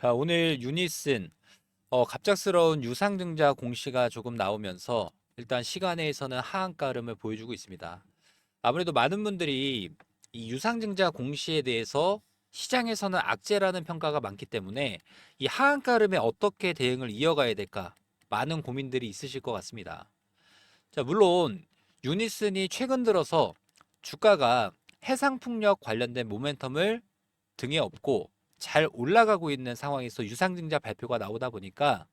자, 오늘 유니슨 어, 갑작스러운 유상증자 공시가 조금 나오면서 일단 시간에서는 하한가 흐름을 보여주고 있습니다. 아무래도 많은 분들이 이 유상증자 공시에 대해서 시장에서는 악재라는 평가가 많기 때문에 이 하한가 흐름에 어떻게 대응을 이어가야 될까 많은 고민들이 있으실 것 같습니다. 자, 물론 유니슨이 최근 들어서 주가가 해상풍력 관련된 모멘텀을 등에 업고 잘 올라가고 있는 상황에서 유상증자 발표가 나오다 보니까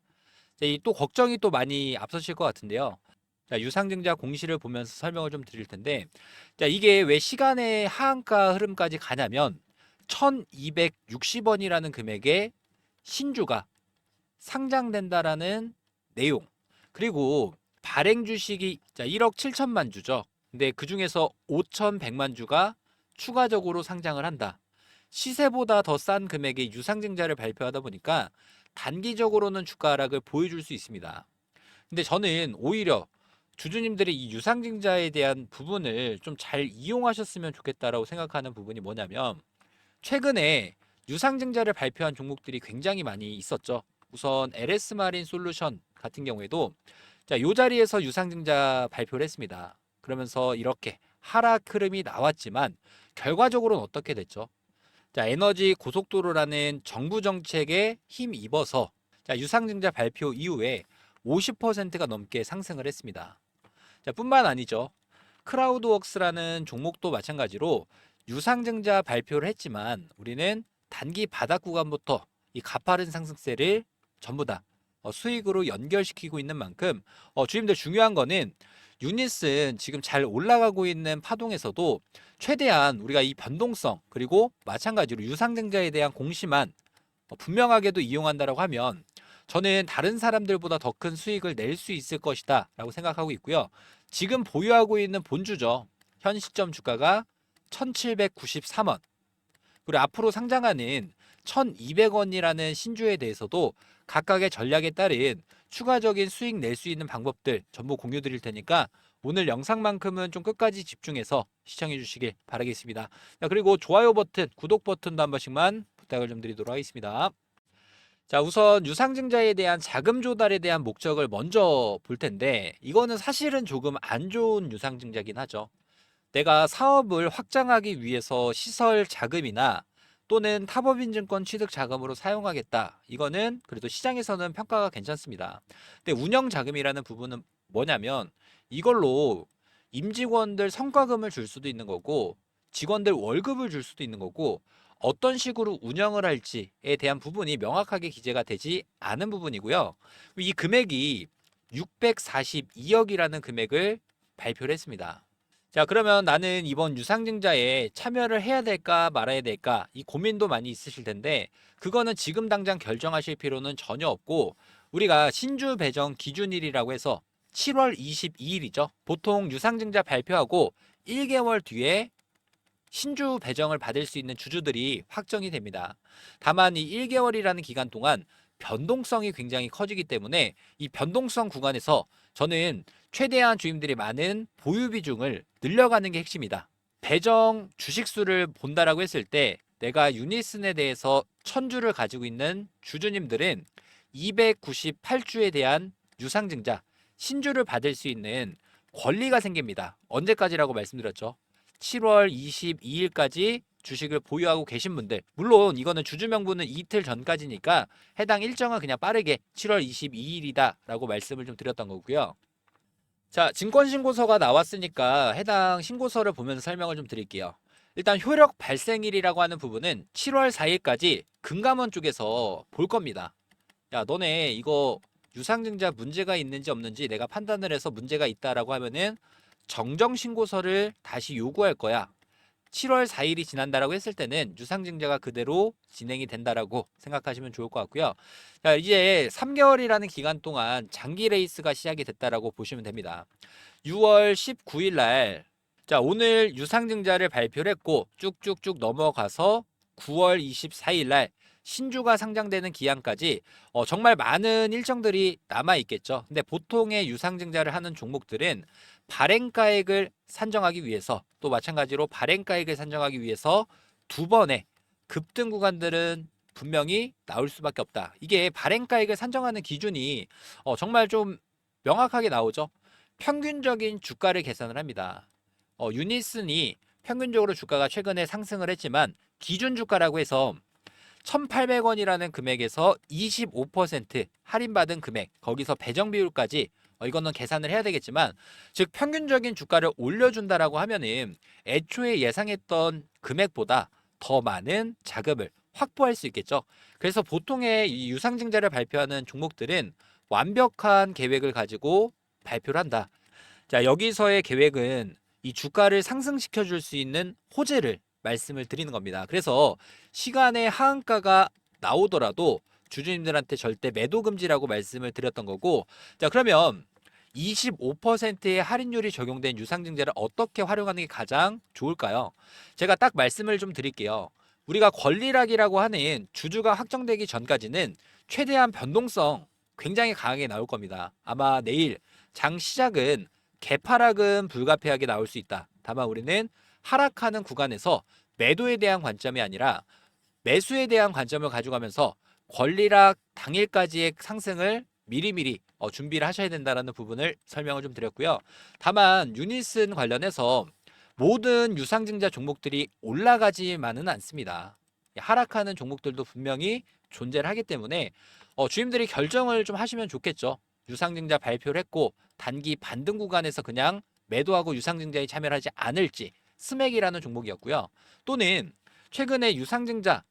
이또 걱정이 또 많이 앞서실 것 같은데요. 자, 유상증자 공시를 보면서 설명을 좀 드릴 텐데, 자, 이게 왜 시간의 하한가 흐름까지 가냐면 1260원이라는 금액의 신주가 상장된다라는 내용. 그리고 발행 주식이 자, 1억 7천만 주죠. 근데 그 중에서 5,100만 주가 추가적으로 상장을 한다. 시세보다 더 싼 금액의 유상증자를 발표하다 보니까 단기적으로는 주가 하락을 보여줄 수 있습니다. 근데 저는 오히려 주주님들이 이 유상증자에 대한 부분을 좀 잘 이용하셨으면 좋겠다라고 생각하는 부분이 뭐냐면 최근에 유상증자를 발표한 종목들이 굉장히 많이 있었죠. 우선 LS 마린 솔루션 같은 경우에도 자, 요 자리에서 유상증자 발표를 했습니다. 그러면서 이렇게 하락 흐름이 나왔지만 결과적으로는 어떻게 됐죠? 자, 에너지 고속도로라는 정부 정책에 힘 입어서 자, 유상증자 발표 이후에 50%가 넘게 상승을 했습니다. 자, 뿐만 아니죠. 크라우드웍스라는 종목도 마찬가지로 유상증자 발표를 했지만 우리는 단기 바닥 구간부터 이 가파른 상승세를 전부 다 어, 수익으로 연결시키고 있는 만큼 어, 주임들 중요한 거는 유닛은 지금 잘 올라가고 있는 파동에서도 최대한 우리가 이 변동성 그리고 마찬가지로 유상증자에 대한 공시만 어, 분명하게도 이용한다라고 하면 저는 다른 사람들보다 더 큰 수익을 낼 수 있을 것이다 라고 생각하고 있고요. 지금 보유하고 있는 본주죠. 현 시점 주가가 1793원. 그리고 앞으로 상장하는 1200원이라는 신주에 대해서도 각각의 전략에 따른 추가적인 수익 낼 수 있는 방법들 전부 공유 드릴 테니까 오늘 영상만큼은 좀 끝까지 집중해서 시청해 주시길 바라겠습니다. 자, 그리고 좋아요 버튼, 구독 버튼도 한 번씩만 부탁을 좀 드리도록 하겠습니다. 자, 우선 유상증자에 대한 자금 조달에 대한 목적을 먼저 볼 텐데 이거는 사실은 조금 안 좋은 유상증자긴 하죠. 내가 사업을 확장하기 위해서 시설 자금이나 또는 타법인증권 취득 자금으로 사용하겠다. 이거는 그래도 시장에서는 평가가 괜찮습니다. 근데 운영 자금이라는 부분은 뭐냐면 이걸로 임직원들 성과금을 줄 수도 있는 거고 직원들 월급을 줄 수도 있는 거고 어떤 식으로 운영을 할지에 대한 부분이 명확하게 기재가 되지 않은 부분이고요. 이 금액이 642억이라는 금액을 발표를 했습니다. 자, 그러면 나는 이번 유상증자에 참여를 해야 될까 말아야 될까 이 고민도 많이 있으실 텐데 그거는 지금 당장 결정하실 필요는 전혀 없고 우리가 신주 배정 기준일이라고 해서 7월 22일이죠. 보통 유상증자 발표하고 1개월 뒤에 신주 배정을 받을 수 있는 주주들이 확정이 됩니다. 다만 이 1개월이라는 기간 동안 변동성이 굉장히 커지기 때문에 이 변동성 구간에서 저는 최대한 주임들이 많은 보유 비중을 늘려가는 게 핵심이다. 배정 주식수를 본다라고 했을 때 내가 유니슨에 대해서 1000주를 가지고 있는 주주님들은 298주에 대한 유상증자 신주를 받을 수 있는 권리가 생깁니다. 언제까지라고 말씀드렸죠? 7월 22일까지 주식을 보유하고 계신 분들 물론 이거는 주주 명부는 이틀 전까지니까 해당 일정은 그냥 빠르게 7월 22일이다라고 말씀을 좀 드렸던 거고요. 자, 증권 신고서가 나왔으니까 해당 신고서를 보면서 설명을 좀 드릴게요. 일단 효력 발생일이라고 하는 부분은 7월 4일까지 금감원 쪽에서 볼 겁니다. 야, 너네 이거 유상증자 문제가 있는지 없는지 내가 판단을 해서 문제가 있다라고 하면은 정정 신고서를 다시 요구할 거야. 7월 4일이 지난다라고 했을 때는 유상증자가 그대로 진행이 된다라고 생각하시면 좋을 것 같고요. 자, 이제 3개월이라는 기간 동안 장기 레이스가 시작이 됐다라고 보시면 됩니다. 6월 19일 날 자, 오늘 유상증자를 발표를 했고 쭉쭉쭉 넘어가서 9월 24일 날 신주가 상장되는 기한까지 어, 정말 많은 일정들이 남아 있겠죠. 근데 보통의 유상증자를 하는 종목들은 발행가액을 산정하기 위해서 또 마찬가지로 발행가액을 산정하기 위해서 두 번의 급등 구간들은 분명히 나올 수밖에 없다. 이게 발행가액을 산정하는 기준이 어, 정말 좀 명확하게 나오죠. 평균적인 주가를 계산을 합니다. 어, 유니슨이 평균적으로 주가가 최근에 상승을 했지만 기준 주가라고 해서 1,800원이라는 금액에서 25% 할인받은 금액, 거기서 배정 비율까지 어, 이거는 계산을 해야 되겠지만 즉 평균적인 주가를 올려준다라고 하면은 애초에 예상했던 금액보다 더 많은 자금을 확보할 수 있겠죠. 그래서 보통의 이 유상증자를 발표하는 종목들은 완벽한 계획을 가지고 발표를 한다. 자, 여기서의 계획은 이 주가를 상승시켜 줄 수 있는 호재를 말씀을 드리는 겁니다. 그래서 시간의 하한가가 나오더라도 주주님들한테 절대 매도 금지라고 말씀을 드렸던 거고 자, 그러면 25%의 할인율이 적용된 유상증자를 어떻게 활용하는 게 가장 좋을까요? 제가 딱 말씀을 좀 드릴게요. 우리가 권리락이라고 하는 주주가 확정되기 전까지는 최대한 변동성 굉장히 강하게 나올 겁니다. 아마 내일 장 시작은 개파락은 불가피하게 나올 수 있다. 다만 우리는 하락하는 구간에서 매도에 대한 관점이 아니라 매수에 대한 관점을 가져가면서 권리락 당일까지의 상승을 미리미리 어, 준비를 하셔야 된다는 부분을 설명을 좀 드렸고요. 다만 유니슨 관련해서 모든 유상증자 종목들이 올라가지만은 않습니다. 하락하는 종목들도 분명히 존재를 하기 때문에 어, 주임들이 결정을 좀 하시면 좋겠죠. 유상증자 발표를 했고 단기 반등 구간에서 그냥 매도하고 유상증자에 참여를 하지 않을지 스맥이라는 종목이었고요. 또는 최근에 유상증자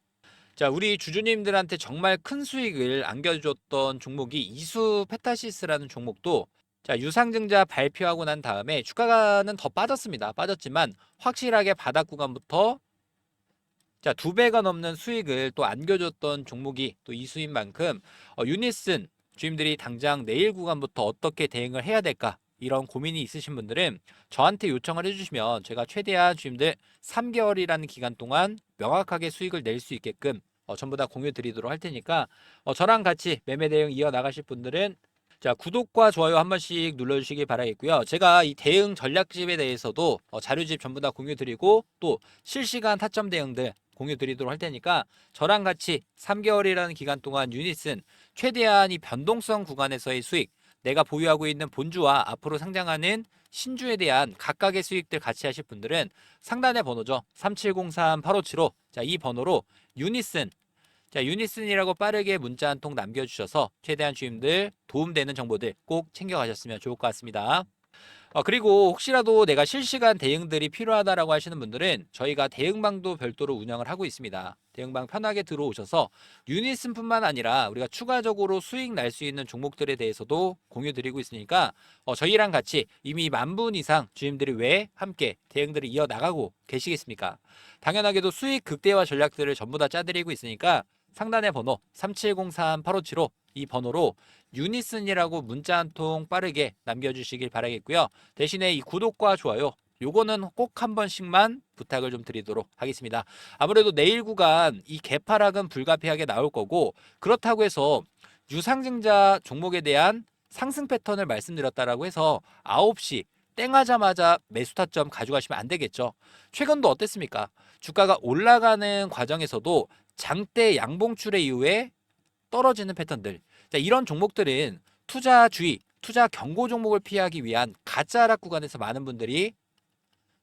자 우리 주주님들한테 정말 큰 수익을 안겨줬던 종목이 이수 페타시스라는 종목도 자 유상증자 발표하고 난 다음에 주가는 더 빠졌습니다. 빠졌지만 확실하게 바닥 구간부터 자 두 배가 넘는 수익을 또 안겨줬던 종목이 또 이수인 만큼 어, 유니슨 주임들이 당장 내일 구간부터 어떻게 대응을 해야 될까 이런 고민이 있으신 분들은 저한테 요청을 해주시면 제가 최대한 주임들 3개월이라는 기간 동안 명확하게 수익을 낼 수 있게끔 어, 전부 다 공유 드리도록 할 테니까 어, 저랑 같이 매매 대응 이어 나가실 분들은 자 구독과 좋아요 한 번씩 눌러주시기 바라겠고요. 제가 이 대응 전략집에 대해서도 어, 자료집 전부 다 공유 드리고 또 실시간 타점 대응들 공유 드리도록 할 테니까 저랑 같이 3개월이라는 기간 동안 유닛은 최대한 이 변동성 구간에서의 수익 내가 보유하고 있는 본주와 앞으로 상장하는 신주에 대한 각각의 수익들 같이 하실 분들은 상단의 번호죠. 3703-8575. 자, 이 번호로 유니슨. 자, 유니슨이라고 빠르게 문자 한 통 남겨주셔서 최대한 주임들 도움되는 정보들 꼭 챙겨가셨으면 좋을 것 같습니다. 어, 그리고 혹시라도 내가 실시간 대응들이 필요하다라고 하시는 분들은 저희가 대응방도 별도로 운영을 하고 있습니다. 대응방 편하게 들어오셔서 유니슨뿐만 아니라 우리가 추가적으로 수익 날 수 있는 종목들에 대해서도 공유 드리고 있으니까 어, 저희랑 같이 이미 만 분 이상 주임들이 왜 함께 대응들을 이어 나가고 계시겠습니까? 당연하게도 수익 극대화 전략들을 전부 다 짜드리고 있으니까 상단의 번호 3703-8575 이 번호로 유니슨이라고 문자 한 통 빠르게 남겨주시길 바라겠고요. 대신에 이 구독과 좋아요 요거는 꼭 한 번씩만 부탁을 좀 드리도록 하겠습니다. 아무래도 내일 구간 이 개파락은 불가피하게 나올 거고 그렇다고 해서 유상증자 종목에 대한 상승 패턴을 말씀드렸다라고 해서 9시 땡하자마자 매수 타점 가져가시면 안 되겠죠. 최근도 어땠습니까? 주가가 올라가는 과정에서도 장대 양봉출의 이후에 떨어지는 패턴들. 자, 이런 종목들은 투자 주의, 투자 경고 종목을 피하기 위한 가짜 하락 구간에서 많은 분들이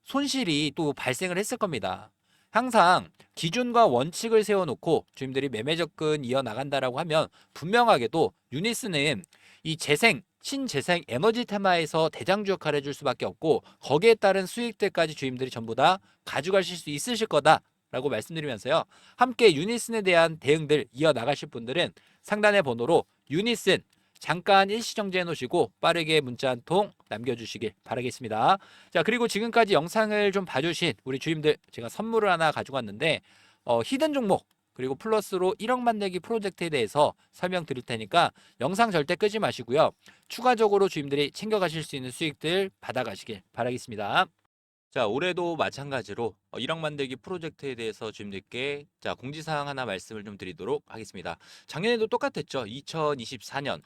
손실이 또 발생을 했을 겁니다. 항상 기준과 원칙을 세워놓고 주임들이 매매 접근 이어 나간다라고 하면 분명하게도 유니스는 이 재생 신재생 에너지 테마에서 대장주 역할을 해줄 수밖에 없고 거기에 따른 수익들까지 주임들이 전부 다 가져가실 수 있으실 거다 라고 말씀드리면서요. 함께 유니슨에 대한 대응들 이어 나가실 분들은 상단의 번호로 유니슨 잠깐 일시 정지해 놓으시고 빠르게 문자 한 통 남겨주시길 바라겠습니다. 자 그리고 지금까지 영상을 좀 봐주신 우리 주임들 제가 선물을 하나 가지고 왔는데 어, 히든 종목 그리고 플러스로 1억 만들기 프로젝트에 대해서 설명드릴 테니까 영상 절대 끄지 마시고요. 추가적으로 주임들이 챙겨가실 수 있는 수익들 받아가시길 바라겠습니다. 자 올해도 마찬가지로 어, 1억 만들기 프로젝트에 대해서 주임들께 자 공지사항 하나 말씀을 좀 드리도록 하겠습니다. 작년에도 똑같았죠. 2024년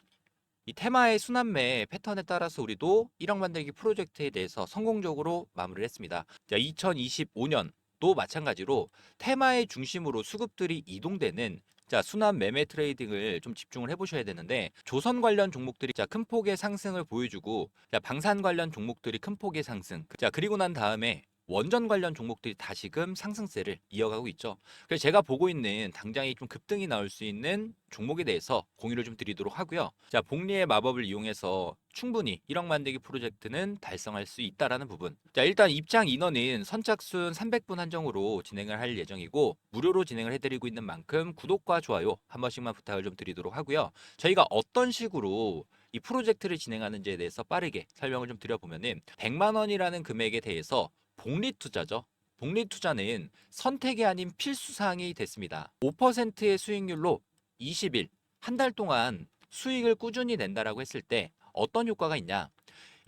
이 테마의 순환매 패턴에 따라서 우리도 1억 만들기 프로젝트에 대해서 성공적으로 마무리를 했습니다. 자, 2025년 도 마찬가지로 테마의 중심으로 수급들이 이동되는 자, 순환 매매 트레이딩을 좀 집중을 해보셔야 되는데 조선 관련 종목들이 자, 큰 폭의 상승을 보여주고 자, 방산 관련 종목들이 큰 폭의 상승. 자, 그리고 난 다음에 원전 관련 종목들이 다시금 상승세를 이어가고 있죠. 그래서 제가 보고 있는 당장이 좀 급등이 나올 수 있는 종목에 대해서 공유를 좀 드리도록 하고요. 자, 복리의 마법을 이용해서 충분히 1억 만들기 프로젝트는 달성할 수 있다라는 부분. 자, 일단 입장 인원은 선착순 300분 한정으로 진행을 할 예정이고 무료로 진행을 해드리고 있는 만큼 구독과 좋아요 한 번씩만 부탁을 좀 드리도록 하고요. 저희가 어떤 식으로 이 프로젝트를 진행하는지에 대해서 빠르게 설명을 좀 드려보면은 100만 원이라는 금액에 대해서 복리 투자죠. 복리 투자는 선택이 아닌 필수 사항이 됐습니다. 5%의 수익률로 20일 한 달 동안 수익을 꾸준히 낸다라고 했을 때 어떤 효과가 있냐?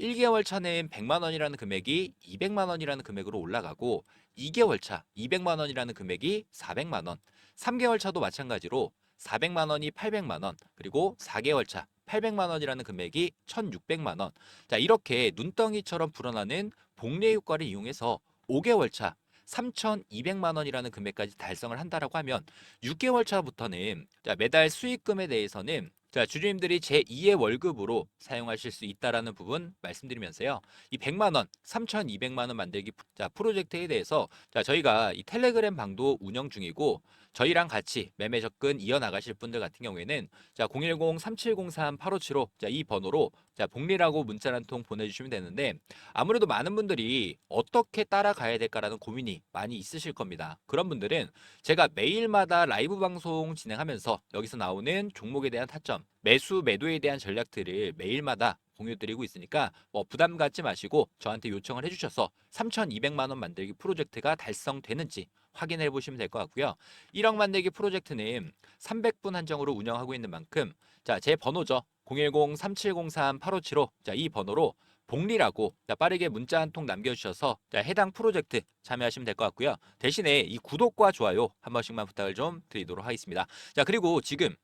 1개월 차는 100만 원이라는 금액이 200만 원이라는 금액으로 올라가고 2개월 차 200만 원이라는 금액이 400만 원, 3개월 차도 마찬가지로 400만 원이 800만 원, 그리고 4개월 차 800만 원이라는 금액이 1,600만 원. 자, 이렇게 눈덩이처럼 불어나는 복리 효과를 이용해서 5개월 차 3,200만 원이라는 금액까지 달성을 한다라고 하면 6개월 차부터는 자, 매달 수익금에 대해서는 자, 주주님들이 제2의 월급으로 사용하실 수 있다라는 부분 말씀드리면서요. 이 100만 원, 3,200만 원 만들기 자, 프로젝트에 대해서 자, 저희가 이 텔레그램 방도 운영 중이고 저희랑 같이 매매 접근 이어 나가실 분들 같은 경우에는 자, 010-3703-8575 자, 이 번호로 자, 복리라고 문자 한 통 보내주시면 되는데 아무래도 많은 분들이 어떻게 따라가야 될까라는 고민이 많이 있으실 겁니다. 그런 분들은 제가 매일마다 라이브 방송 진행하면서 여기서 나오는 종목에 대한 타점, 매수, 매도에 대한 전략들을 매일마다 공유드리고 있으니까 뭐 부담 갖지 마시고 저한테 요청을 해주셔서 3,200만 원 만들기 프로젝트가 달성되는지 확인해 보시면 될 것 같고요. 1억 만들기 프로젝트는 300분 한정으로 운영하고 있는 만큼 자, 제 번호죠. 010-3703-8575 자, 이 번호로 복리라고 자, 빠르게 문자 한 통 남겨주셔서 자, 해당 프로젝트 참여하시면 될 것 같고요. 대신에 이 구독과 좋아요 한 번씩만 부탁을 좀 드리도록 하겠습니다. 자 그리고 지금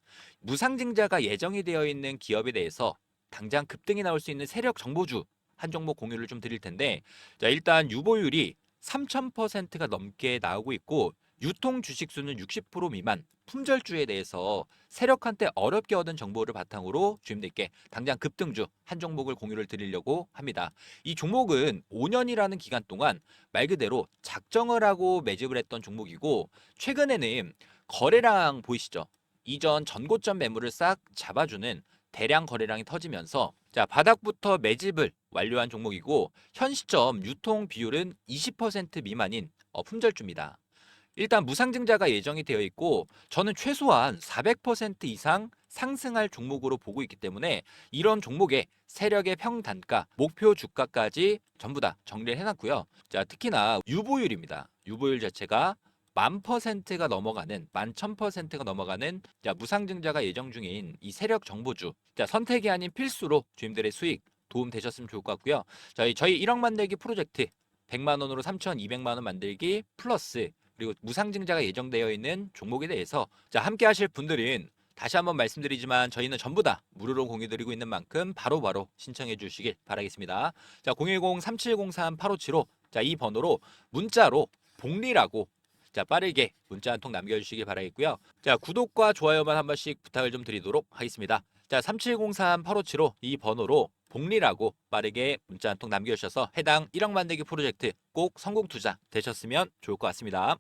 무상증자가 예정이 되어 있는 기업에 대해서 당장 급등이 나올 수 있는 세력 정보주 한 종목 공유를 좀 드릴 텐데 자 일단 유보율이 3,000%가 넘게 나오고 있고 유통 주식 수는 60% 미만 품절주에 대해서 세력한테 어렵게 얻은 정보를 바탕으로 주임들께 당장 급등주 한 종목을 공유를 드리려고 합니다. 이 종목은 5년이라는 기간 동안 말 그대로 작정을 하고 매집을 했던 종목이고 최근에는 거래량 보이시죠? 이전 전고점 매물을 싹 잡아주는 대량 거래량이 터지면서 자 바닥부터 매집을 완료한 종목이고 현 시점 유통 비율은 20% 미만인 어, 품절주입니다. 일단 무상증자가 예정이 되어 있고 저는 최소한 400% 이상 상승할 종목으로 보고 있기 때문에 이런 종목의 세력의 평단가, 목표 주가까지 전부 다 정리를 해놨고요. 자 특히나 유보율입니다. 유보율 자체가 만 퍼센트가 넘어가는 만 천 퍼센트가 넘어가는 자, 무상증자가 예정 중인 이 세력 정보주 자, 선택이 아닌 필수로 주임들의 수익 도움 되셨으면 좋을 것 같고요. 저희 저희 1억 만들기 프로젝트 100만 원으로 3,200만 원 만들기 플러스 그리고 무상증자가 예정되어 있는 종목에 대해서 자, 함께 하실 분들은 다시 한번 말씀드리지만 저희는 전부 다 무료로 공유드리고 있는 만큼 바로바로 신청해 주시길 바라겠습니다. 자, 010-3703-8575 자, 이 번호로 문자로 복리라고 자 빠르게 문자 한 통 남겨주시기 바라겠고요. 자 구독과 좋아요만 한 번씩 부탁을 좀 드리도록 하겠습니다. 자 3703-8575 이 번호로 복리라고 빠르게 문자 한 통 남겨주셔서 해당 1억 만들기 프로젝트 꼭 성공 투자 되셨으면 좋을 것 같습니다.